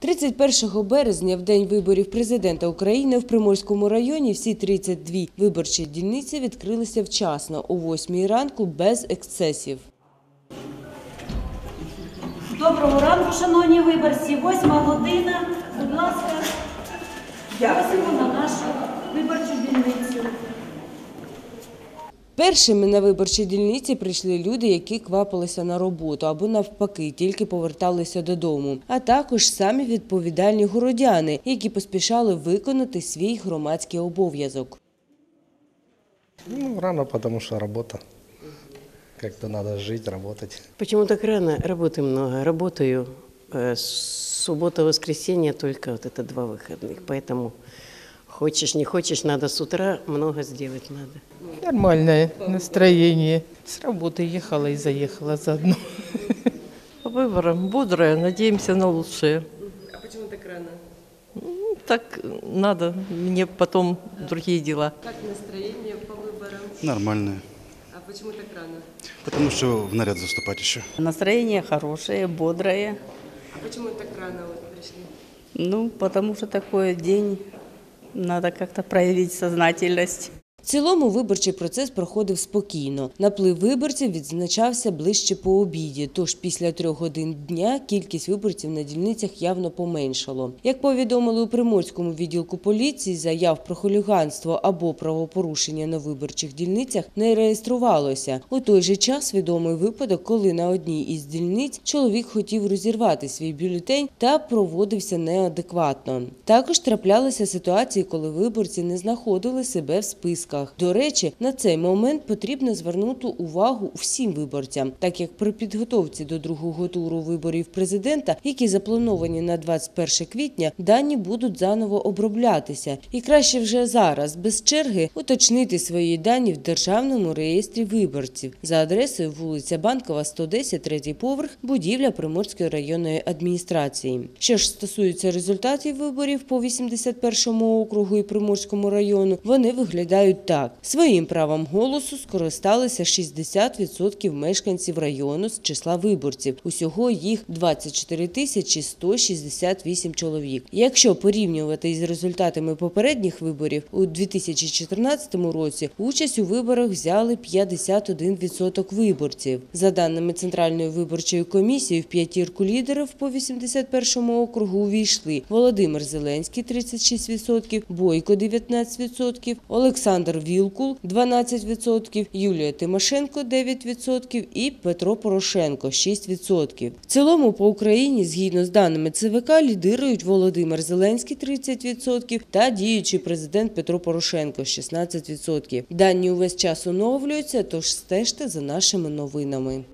31 березня, в день виборів президента України в Приморському районі, всі 32 виборчі дільниці відкрилися вчасно о 8 ранку без ексцесів. Доброго ранку, шановні виборці. Восьма година. Будь ласка, просимо на нашу виборчу дільницю. Першими на виборчі дільниці прийшли люди, які квапилися на роботу або навпаки тільки поверталися додому, а також самі відповідальні городяни, які поспішали виконати свій громадський обов'язок. Ну, рано, потому что работа. Как-то надо жить, работать. Почему так рано? Работы много. Работаю э, суббота, воскресенье, только вот это два выходных. Поэтому хочешь, не хочешь, надо с утра много сделать надо. Нормальное настроение. С работы ехала и заехала заодно. По выборам бодрая, надеемся на лучшее. А почему так рано? Ну, Так надо, мне потом другие дела. Як настроєння по виборам? Нормальные. А чому так рано? Потому что в наряд заступать еще. Настроение хорошее, бодрое. А чому так рано прийшли? Ну, потому что такой день, надо как-то проявить сознательность. В цілому виборчий процес проходив спокійно. Наплив виборців відзначався ближче по обіді, тож після трьох годин дня кількість виборців на дільницях явно поменшало. Як повідомили у Приморському відділку поліції, заяв про хуліганство або правопорушення на виборчих дільницях не реєструвалося. У той же час відомий випадок, коли на одній із дільниць чоловік хотів розірвати свій бюлетень та проводився неадекватно. Також траплялися ситуації, коли виборці не знаходили себе в списках. До речі, на цей момент потрібно звернути увагу всім виборцям, так як при підготовці до другого туру виборів президента, які заплановані на 21 квітня, дані будуть заново оброблятися. І краще вже зараз, без черги, уточнити свої дані в державному реєстрі виборців за адресою вулиця Банкова, 110, третій поверх, будівля Приморської районної адміністрації. Що ж стосується результатів виборів по 81 округу і Приморському району, вони виглядають так: своїм правом голосу скористалися 60% мешканців району з числа виборців. Усього їх 24 тисячі 168 чоловік. Якщо порівнювати із результатами попередніх виборів у 2014 році, участь у виборах взяли 51% виборців. За даними Центральної виборчої комісії, в п'ятірку лідерів по 81 округу увійшли Володимир Зеленський 36%, Бойко 19%, Олександр Вілкул 12%, Юлія Тимошенко 9% і Петро Порошенко 6%. В цілому по Україні, згідно з даними ЦВК, лідирують Володимир Зеленський 30% та діючий президент Петро Порошенко 16%. Дані увесь час оновлюються, тож стежте за нашими новинами.